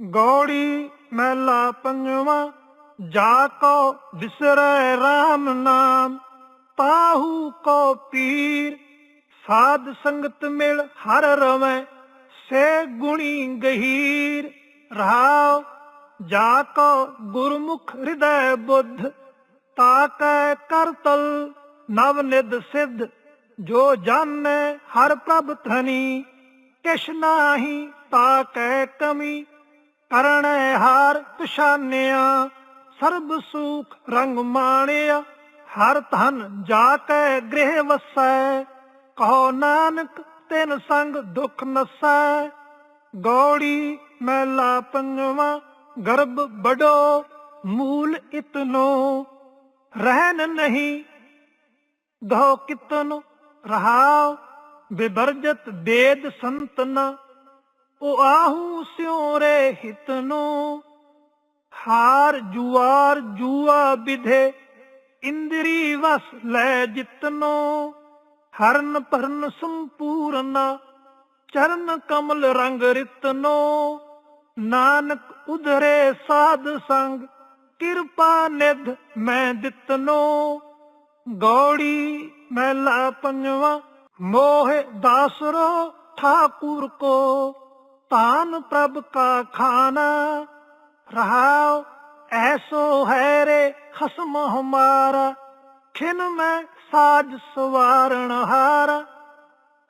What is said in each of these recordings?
ਗੌੜੀ ਮਹਿਲਾ ਪੰਜਵਾ, ਜਾ ਕੋ ਵਿਸਰੈ RAM ਨਾਮ, ਤਾਹੂ ਕੋ ਪੀਰ, ਸਾਧ ਸੰਗਤ ਮਿਲ ਹਰ ਰਵੈ, ਸੇ ਗੁਣੀ ਗਹੀਰ। ਰਹਾਉ, ਜਾ ਕੋ ਗੁਰਮੁਖ ਹਿਰਦੈ ਬੁੱਧ ਤਾਕੈ ਕਰਤਲ ਨਵ ਨਿਦ ਸਿੱਧ, ਜੋ ਜਾਣੈ ਹਰ ਪ੍ਰਭ ਧਨੀ, ਕਿਛ ਨਾਹੀ ਤਾਕੈ ਕਮੀ ਕਰਣੈ ਹਾਰ ਪਛਾਨਿਆ, ਸਰਬ ਸੁਖ ਰੰਗ ਮਾਣਿਆ, ਹਰ ਧਨ ਜਾ ਕੈ ਗ੍ਰਹਿ ਵਸੈ, ਕਹੋ ਨਾਨਕ ਤਿਨ ਸੰਗ ਦੁਖ ਨਸੈ। ਗੌੜੀ ਮਹਿਲਾ ਪੰਜਵਾ, ਗਰਭ ਬੜੋ ਮੂਲ ਇਤਨੋ ਰਹਿਨ ਨਹੀਂ ਗੋ ਕਿਤਨ ਰਹਾਉ, ਬਿਵਰਜਤ ਬੇਦ ਸੰਤਨ। ਉਹ ਆਹੂ ਸਿਉ ਰੇ ਹਿਤਨੋ ਹਾਰ ਜੁਆਰ ਜੂਆ ਵਿਧੇ, ਇੰਦਰੀ ਵਸ ਲੈ ਜਿਤਨੋ ਹਰਨ ਭਰਨ ਸੰਪੂਰਨਾ, ਚਰਨ ਕਮਲ ਰੰਗ ਰਿਤਨੋ ਨਾਨਕ ਉਧਰੇ ਸਾਧ ਸੰਗ, ਕਿਰਪਾ ਨਿਧ ਮੈਂ ਦਿੱਤਨੋ ਗੌੜੀ ਮਹਿਲਾ ਪੰਜਵਾ, ਮੋਹ ਦਾਸਰੋ ਠਾਕੁਰ ਕੋ। ਤਾਨ ਪ੍ਰਭ ਕਾ ਖਾਨਾ, ਰਹਾਉ, ਐਸੋ ਹੈ ਰੇ ਖਸਮ ਹਮਾਰਾ, ਖਿਨ ਮੈਂ ਸਾਜ ਸਵਾਰਣ ਹਾਰਾ।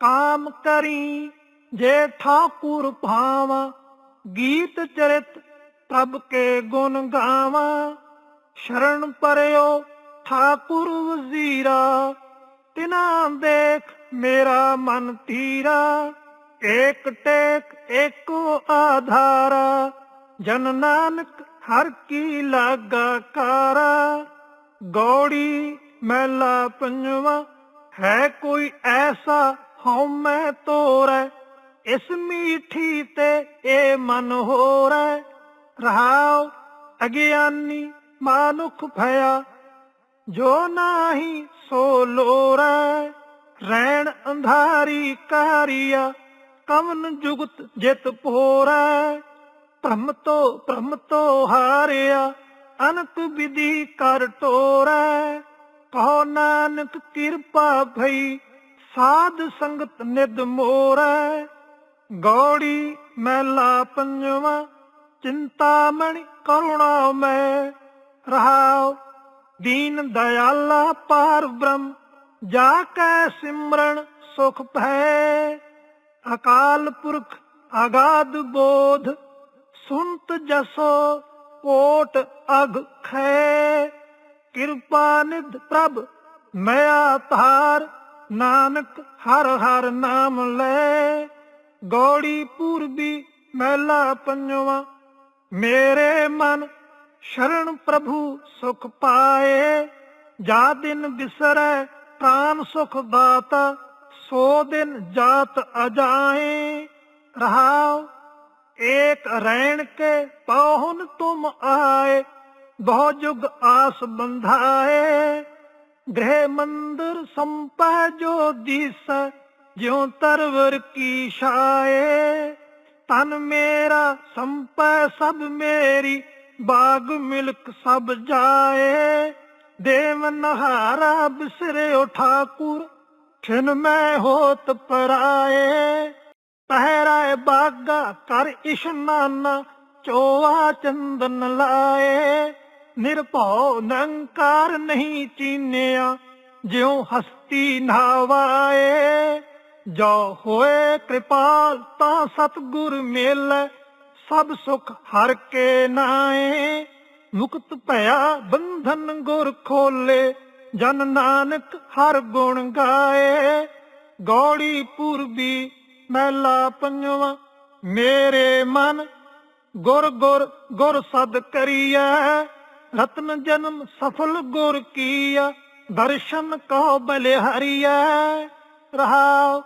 ਕਾਮ ਕਰੀ ਜੇ ਠਾਕੁਰ ਭਾਵਾ, ਗੀਤ ਚਰਿਤ ਪ੍ਰਭ ਕੇ ਗੁਣ ਗਾਵਾ। ਸ਼ਰਨ ਪਰਿਓ ਠਾਕੁਰ ਵਜ਼ੀਰਾ, ਤਿਨਾ ਦੇਖ ਮੇਰਾ ਮਨ ਤੀਰਾ। ਏਕ ਟੇਕ ਏਕੋ ਆਧਾਰਾ, ਜਨ ਨਾਨਕ ਹਰ ਕੀ ਲਾਗਾ ਕਾਰਾ ਗੌੜੀ ਮਹਿਲਾ ਪੰਜਵਾ, ਹੈ ਕੋਈ ਐਸਾ ਹਉ ਮੈਂ ਤੋਰੈ। ਇਸ ਮੀਠੀ ਤੇ ਇਹ ਮਨ ਹੋਰੈ। ਰਹਾਉ ਅਗਿਆਨੀ ਮਾਨੁਖ ਭਇਆ, ਜੋ ਨਾਹੀ ਸੋ ਲੋਰੈ। ਰਹਿਣ ਅੰਧਾਰੀ ਕਾਰੀਆ ਕਵਨ ਜੁਗਤ ਜਿਤ ਪੋਰੈ ਭ੍ਰਮ ਤੋ ਭ੍ਰਮ ਤੋ ਹਾਰਿਆ ਅਨਕ ਵਿਧੀ ਕਰ ਤੋਰੈ ਕਹੋ ਨਾਨਕ ਕਿਰਪਾ ਭਈ, ਸਾਧ ਸੰਗਤ ਨਿਦ ਮੋਰੈ। ਗੌੜੀ ਮਹਿਲਾ ਪੰਜਵਾ ਚਿੰਤਾਮਣਿ ਕਰੁਣਾ ਮੈਂ। ਰਹਾਉ ਦੀਨ ਦਇਆਲਾ ਪਾਰ ਬ੍ਰਹਮ, ਜਾ ਕੈ ਸਿਮਰਨ ਸੁਖ ਭੈ। ਅਕਾਲ ਪੁਰਖ ਆਗਾਦ ਬੋਧ, ਸੁਨਤ ਜਸੋ ਕੋਟ ਅਗ ਖੈ। ਕਿਰਪਾ ਨਿਧ ਪ੍ਰਭ ਮਿਆ ਧਾਰ ਨਾਨਕ ਹਰ ਹਰ ਨਾਮ ਲੈ। ਗੋੜੀ ਪੂਰਬੀ ਮਹਿਲਾ ਪੰਜਵਾ, ਮੇਰੇ ਮਨ ਸ਼ਰਨ ਪ੍ਰਭੂ ਸੁਖ ਪਾਏ। ਜਾ ਦਿਨ ਬਿਸਰੈ, ਪ੍ਰਾਨ ਸੁਖ ਦਾਤਾ ਸੋ ਦਿਨ ਜਾਤ ਅਜਾਏ, ਰਹਾਉ, ਏਕ ਰੈਣ ਕੇ ਪਹੁਨ ਤੁਮ ਆਏ, ਬਹੁ ਜੁਗ ਆਸ ਬੰਧਾਏ। ਗ੍ਰਹਿ ਮੰਦਰ ਸੰਪੈ ਜੋ ਦੀਸ, ਜਿਉ ਤਰਵਰ ਕੀ ਛਾਏ। ਤਨ ਮੇਰਾ ਸੰਪੈ ਸਭ ਮੇਰੀ, ਬਾਗ ਮਿਲਕ ਸਭ ਜਾਏ। ਦੇਵ ਨਹਾਰਾ ਬਿਸਰਿਓ ਉਠਾਕੁਰ ਖਿਨ ਮੈਂ ਹੋਤ ਪਰਾਏ, ਪਹਿਰਾਏ ਬਾਗਾ ਕਰ ਇਸ਼ਨਾਨਾ, ਚੋਆ ਚੰਦਨ ਲਾਏ। ਨਿਰਭਉ ਨੰਕਾਰ ਨਹੀਂ ਚੀਨਿਆ, ਜਿਉ ਹਸਤੀ ਨਾਵਾਏ। ਜੋ ਹੋਏ ਕਿਰਪਾਲ ਤਾਂ ਸਤਗੁਰ ਮਿਲੈ, ਸਭ ਸੁਖ ਹਰ ਕੇ ਨਾਏ। ਮੁਕਤ ਭਇਆ ਬੰਧਨ ਗੁਰ ਖੋਲੇ ਜਨ ਨਾਨਕ ਹਰ ਗੁਣ ਗਾਏ। ਗੌੜੀ ਪੂਰਬੀ ਮਹਿਲਾ ਪੰਜਵਾ, ਮੇਰੇ ਮਨ ਗੁਰ ਗੁਰ ਗੁਰ ਸਦ ਕਰੀਐ। ਰਤਨ ਜਨਮ ਸਫਲ ਗੁਰ ਕੀਆ ਦਰਸ਼ਨ ਕੋ ਬਲਿਹਰੀਐ। ਰਹਾਉ,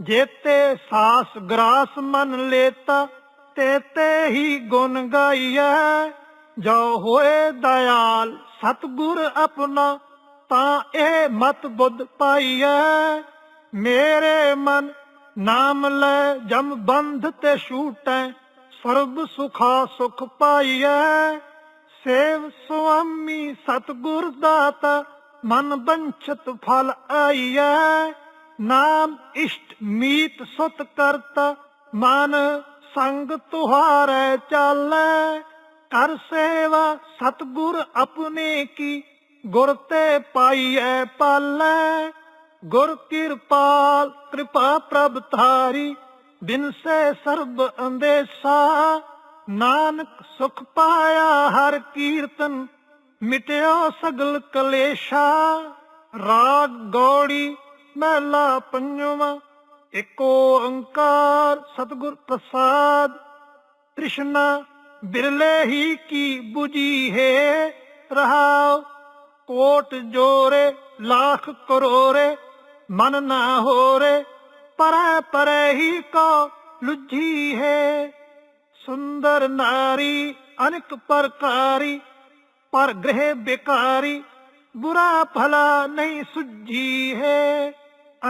ਜੇਤੇ ਸਾਸ ਗਰਾਸ ਮਨ ਲੇਤਾ ਤੇ ਹੀ ਗੁਣ ਗਾਈਐ। ਜੋ ਹੋਏ ਦਇਆਲ ਸਤਗੁਰ ਆਪਣਾ ਤਾਂ ਇਹ ਮਤ ਬੁੱਧ ਪਾਈਐ। ਮੇਰੇ ਮਨ ਨਾਮ ਲੈ ਜਮ ਬੰਧ ਤੇ ਛੂਟੈ, ਸਰਬ ਸੁਖਾ ਸੁਖ ਪਾਈਐ। ਸੇਵ ਸੁਆਮੀ ਸਤਿਗੁਰ ਦਾਤਾ, ਮਨ ਬੰਛਤ ਫਲ ਆਈਐ। ਨਾਮ ਇਸ਼ਟ ਮੀਤ ਸੁਤ ਕਰਤਾ, ਮਨ ਸੰਗ ਤੁਹਾਰੈ ਚਾਲੈ। ਕਰ ਸੇਵਾ ਸਤਿਗੁਰ ਆਪਣੇ ਕੀ ਗੁਰ ਤੇ ਪਾਈਐ ਪਾਲੈ, ਗੁਰ ਕਿਰਪਾਲ ਕਿਰਪਾ ਪ੍ਰਭ ਧਾਰੀ, ਬਿਨ ਸੇ ਸਰਬ ਅੰਦੇਸਾ, ਨਾਨਕ ਸੁਖ ਪਾਇਆ ਹਰ ਕੀਰਤਨ, ਮਿਟਿਓ ਸਗਲ ਕਲੇਸ਼ਾ, ਰਾਗ ਗੋੜੀ ਮਹਿਲਾ ਪੰਜਵਾਂ, ਏਕੋ ਓੰਕਾਰ ਸਤਿਗੁਰ ਪ੍ਰਸਾਦ, ਤ੍ਰਿਸ਼ਨਾ ਬਿਰਲੇ ਹੀ ਕੀ 부ਜੀ ਹੈ ਰਹਾਓ ਕੋਟ ਜੋਰੇ, ਲੱਖ ਕਰੋਰੇ, ਮਨ ਨਾ ਹੋਰੇ, ਪਰੈ ਪਰੈ ਹੀ ਕੋ ਲੁਝੀ ਹੈ। ਸੁੰਦਰ ਨਾਰੀ, ਅਨੇਕ ਪ੍ਰਕਾਰੀ, ਪਰ ਗ੍ਰਹਿ ਬਿਕਾਰੀ, ਬੁਰਾ ਭਲਾ ਨਹੀਂ ਸੁਝੀ ਹੈ।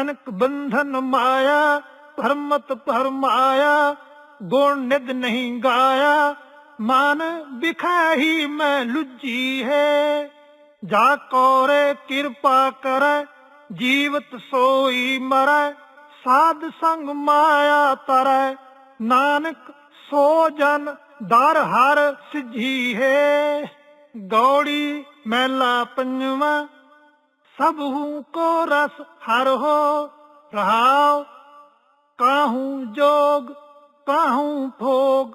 ਅਨਕ ਬੰਧਨ ਮਾਇਆ, ਭਰਮਤ ਭਰਮਾਇਆ, ਗੁਣ ਨਿਦ ਨਹੀਂ ਗਾਇਆ, ਮਨ ਬਿਖਾਹੀ ਮੈਂ ਲੁੱਜੀ ਹੈ। ਜਾ ਕੋਰੇ ਕਿਰਪਾ ਕਰੈ, ਜੀਵਤ ਸੋਈ ਮਰੈ, ਸਾਧ ਸੰਗ ਮਾਇਆ ਤਰੈ। ਨਾਨਕ ਸੋ ਜਨ, ਦਰ ਹਰ ਸਿਝੀ ਹੈ। ਗੌੜੀ ਮਹਿਲਾ ਪੰਜਵਾਂ, ਸਭ ਕੋ ਰਸ ਹਰ ਹੋ ਰਹਾਉ। ਕਾਹੂ ਜੋਗ, ਕਾਹੂ ਭੋਗ,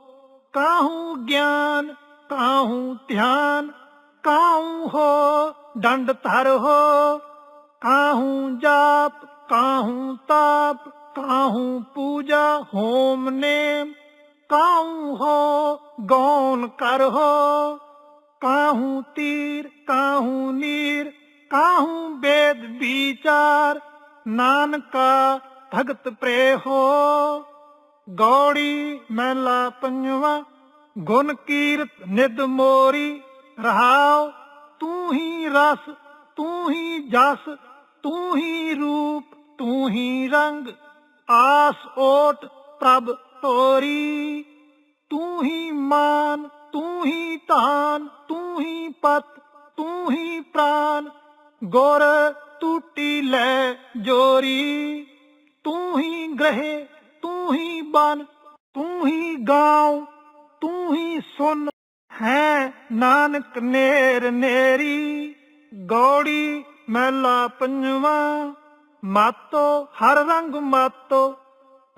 ਕਾਹੂ ਗਿਆਨ, ਕਾਹੂ ਧਿਆਨ। ਕਾਹੂ ਹੋ? ਡੰਡ ਧਰ ਹੋ। ਕਾਹੂ ਜਾਪ, ਕਾਹੂ ਤਾਪ, ਕਾਹੂ ਪੂਜਾ, ਹੋਮ ਨੇਮ। ਕਾਹੂ ਹੋ? ਗੌਨ ਕਰ ਹੋ। ਕਾਹੂ ਤੀਰ, ਕਾਹੂ ਨੀਰ, ਕਾਹੂ ਵੇਦ ਵਿਚਾਰ। ਨਾਨਕਾ ਭਗਤ ਪ੍ਰੇ ਹੋ। ਗੌੜੀ ਮਹਿਲਾ ਪੰਜਵਾ, ਗੁਣ ਕੀਰਤ ਨਿਦ ਮੋਰੀ। ਰਹਾਉ ਤੂੰ ਹੀ ਰਸ ਤੂੰ ਹੀ ਜਸ ਤੂੰ ਹੀ ਰੂਪ ਤੂੰ ਹੀ ਰੰਗ ਆਸ ਓਟ ਪ੍ਰਭ ਤੋਰੀ ਤੂੰ ਹੀ ਮਾਨ ਤੂੰ ਹੀ ਧਾਨ ਤੂੰ ਹੀ ਪਤ ਤੂੰ ਹੀ ਪ੍ਰਾਨ ਗੁਰ ਟੂਟੀ ਲੈ ਜੋਰੀ ਤੂੰ ਹੀ ਗ੍ਰਹਿ ਤੂੰ ਹੀ ਬਨ ਤੂੰ ਹੀ ਗਾਉ ਤੂੰ ਹੀ ਸੁਨ ਹੈ ਨਾਨਕ ਨੇਰ ਨੇਰੀ, ਗੌੜੀ ਮਹਿਲਾ ਪੰਜਵਾ। ਮਾਤੋ, ਹਰ ਰੰਗ ਮਾਤੋ,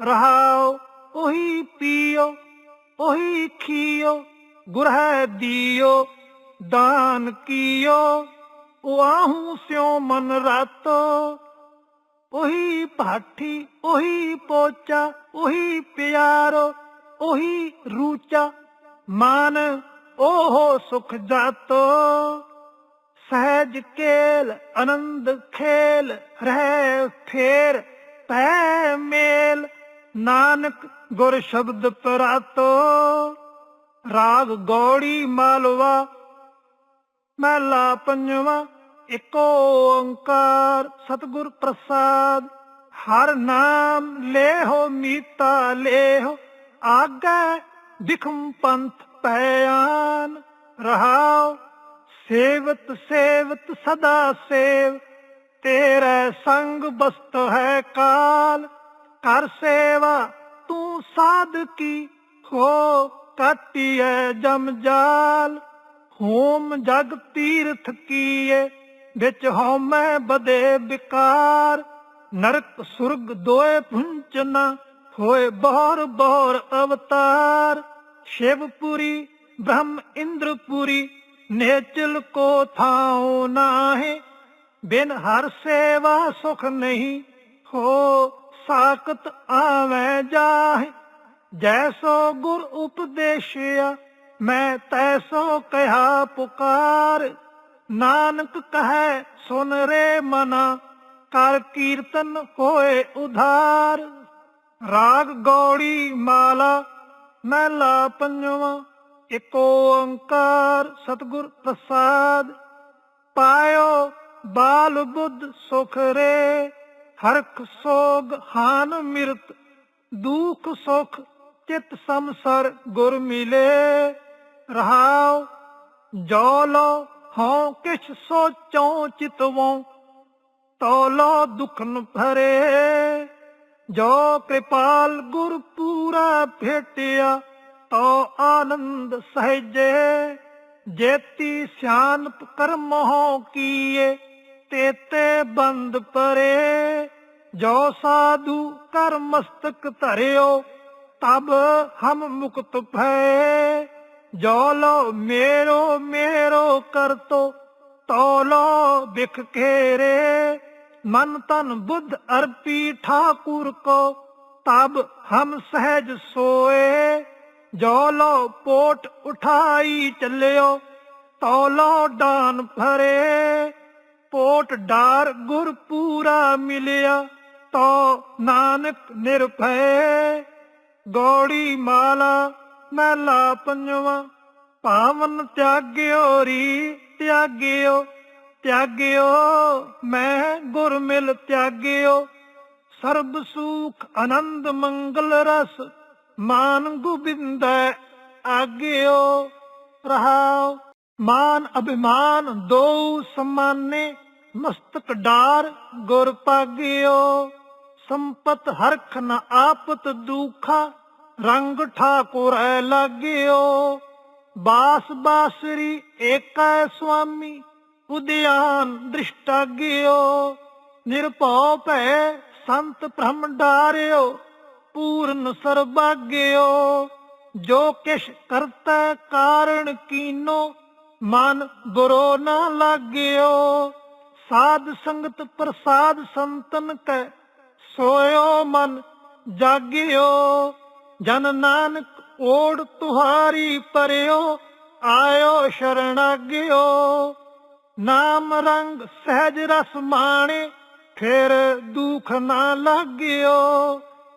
ਰਹਾਓ, ਉਹੀ ਪੀਓ, ਉਹੀ ਖੀਓ ਗੁਰਹਿ ਦਿਓ, ਦਾਨ ਕੀਓ। ਉਆਹੂ ਸਿਉ ਮਨ ਰਾਤੋ, ਉਹੀ ਭਾਠੀ, ਉਹੀ ਪੋਚਾ, ਉਹੀ ਪਿਆਰੋ, ਉਹੀ ਰੂਚਾ। ਮਾਨ ਉਹ ਸੁਖ ਜਾਤੋ, ਸਹਿਜ ਕੇਲ, ਆਨੰਦ ਖੇਲ, ਰਹਿ ਫੇਰ ਪੈ ਮੇਲ। ਨਾਨਕ ਗੁਰ ਸ਼ਬਦ ਪਰਾਤੋ, ਰਾਗ ਗੌੜੀ ਮਾਲਵਾ, ਮਹਿਲਾ ਪੰਜਵਾ ਏਕੋ ਓੰਕਾਰ, ਸਤਿਗੁਰ ਪ੍ਰਸਾਦ। ਹਰ ਨਾਮ ਲੇਹੋ, ਮੀਤਾ ਲੇਹੋ, ਆਗੇ ਦਿਖਮ ਪੰਥ ਪਿਆਨ ਰਹਾਉ ਸੇਵਤ ਸੇਵਤ, ਸਦਾ ਸੇਵ। ਤੇਰੇ ਸੰਗ ਬਸਤ ਹੈ ਕਾਲ ਕਰ ਸੇਵਾ ਤੂੰ ਸਾਧਕੀ। ਹੋ ਕਾਟੀਐ ਜਮ ਜਾਲ, ਹੋਮ ਜਗ ਤੀਰਥ ਕੀਏ, ਵਿੱਚ ਹਉਮੈ ਬਦੇ ਵਿਕਾਰ ਨਰਕ ਸੁਰਗ ਦੋਏ ਪੁੰਚਨਾ ਹੋਏ ਬਹਰ ਬਹਰ ਅਵਤਾਰ। ਸ਼ਿਵਪੁਰੀ, ਬ੍ਰਹਮ ਇੰਦਰਪੁਰੀ, ਨੇਚਲ ਕੋ ਥਾਉ ਨਾਹੇ, ਬਿਨ ਹਰ ਸੇਵਾ ਸੁਖ ਨਹੀਂ, ਹੋ ਸਾਖਤ ਆਵੇਂ ਜਾਹੇ। ਜੈਸੋ ਗੁਰ ਉਪਦੇਸ਼ਿਆ, ਮੈਂ ਤੈਸੋ ਕਹਾ ਪੁਕਾਰ। ਨਾਨਕ ਕਹੈ, ਸੁਨ ਰੇ ਮਨਾ, ਕਰ ਕੀਰਤਨ ਹੋਏ ਉਧਾਰ। ਰਾਗ ਗੌੜੀ ਮਾਲਾ ਮਹਿਲਾ ਪੰਜਵਾ ਏਕੋ ਓੰਕਾਰ ਸਤਿਗੁਰ ਪ੍ਰਸਾਦ। ਪਾਇਓ ਬਾਲ ਬੁੱਧ ਸੁਖ ਰੇ, ਹਰਖ ਸੋਗ ਹਾਨ ਮਿਰਤ, ਦੁਖ ਸੁਖ ਚਿਤ ਸਮਸਰ ਗੁਰ ਮਿਲੇ। ਰਹਾਉ ਜੋ ਲੋ ਹਉ ਕਿਛ ਸੋਚੋ ਚਿਤਵੋਂ, ਤੋਲੋ ਦੁਖਨ ਭਰੇ। ਜੋ ਕਿਰਪਾਲ ਗੁਰ ਪੂਰਾ ਭੇਟਿਆ, ਤੋ ਆਨੰਦ ਸਹਿਜੇ। ਜੇਤੀ ਸਿਆਨਪ ਕਰਮ ਹੋ ਕੀਏ, ਤੇਤੇ ਬੰਦ ਪਰੇ। ਜੋ ਸਾਧੂ ਕਰ ਮਸਤਕ ਧਰਿਓ, ਤਬ ਹਮ ਮੁਕਤ ਭਏ। ਜੋ ਲੋ ਮੇਰੋ ਮੇਰੋ ਕਰਤੋ ਤੋਲੋ ਬਿਖ ਘੇਰੇ। ਮਨ ਤਨ ਬੁੱਧ ਅਰਪੀ ਠਾਕੁਰ ਕੋ ਤਬ ਹਮ ਸਹਿਜ ਸੋਏ, ਜੋ ਲੋ ਪੋਟ ਉਠਾਈ ਚੱਲਿਓ ਤੋਲੋ ਡਾਨ ਭਰੇ। ਪੋਟ ਡਾਰ ਗੁਰ ਪੂਰਾ ਮਿਲਿਆ ਤੋ ਨਾਨਕ ਨਿਰਭੈ। ਗੋੜੀ ਮਾਲਾ ਮਹਿਲਾ ਪੰਜਵਾ, ਪਾਵਨ ਤਿਆਗਿਓ ਰੀ ਤਿਆਗਿਓ ਤਿਆਗਿਓ, ਮੈਂ ਗੁਰ ਮਿਲ ਤਿਆਗਿਓ। ਸਰਬ ਸੁਖ, ਆਨੰਦ, ਮੰਗਲ ਰਸ, ਮਾਨ ਗੋਬਿੰਦੈ ਆਗਿਓ ਰਹਾਉ ਮਾਨ ਅਭਿਮਾਨ ਦੋ ਸਮਾਨੇ, ਮਸਤਕ ਡਾਰ ਗੁਰ ਪਾਗਿਓ। ਸੰਪਤ ਹਰਖ ਨ ਆਪਤ ਦੁਖਾ, ਰੰਗ ਠਾਕੁਰੈ ਲਾਗਿਓ। ਬਾਸ ਬਾਸਰੀ ਏਕੈ ਸੁਆਮੀ, ਉਦਿਆਨ ਦ੍ਰਿਸ਼ਟਾਗਿਓ ਨਿਰਭਉ ਭੈ ਸੰਤ ਬ੍ਰਹਮ ਡਾਰਿਓ, ਪੂਰਨ ਸਰਬਾਗਿਓ। ਜੋ ਕਿਛ ਕਰਤਾ ਕਾਰਣ ਕੀਨੋ, ਮਨ ਬੁਰੋ ਨਾ ਲਾਗਿਓ। ਸਾਧ ਸੰਗਤ ਪ੍ਰਸਾਦ ਸੰਤਨ ਕੈ, ਸੋਇਓ ਮਨ ਜਾਗਿਓ। ਜਨ ਨਾਨਕ ਓੜ ਤੁਹਾਰੀ ਪਰਿਓ, ਆਇਓ ਸ਼ਰਣਾਗਿਓ। ਨਾਮ ਰੰਗ ਸਹਿਜ ਰਸ ਮਾਣੇ ਫਿਰ ਦੁੱਖ ਨਾ ਲੱਗਿਓ।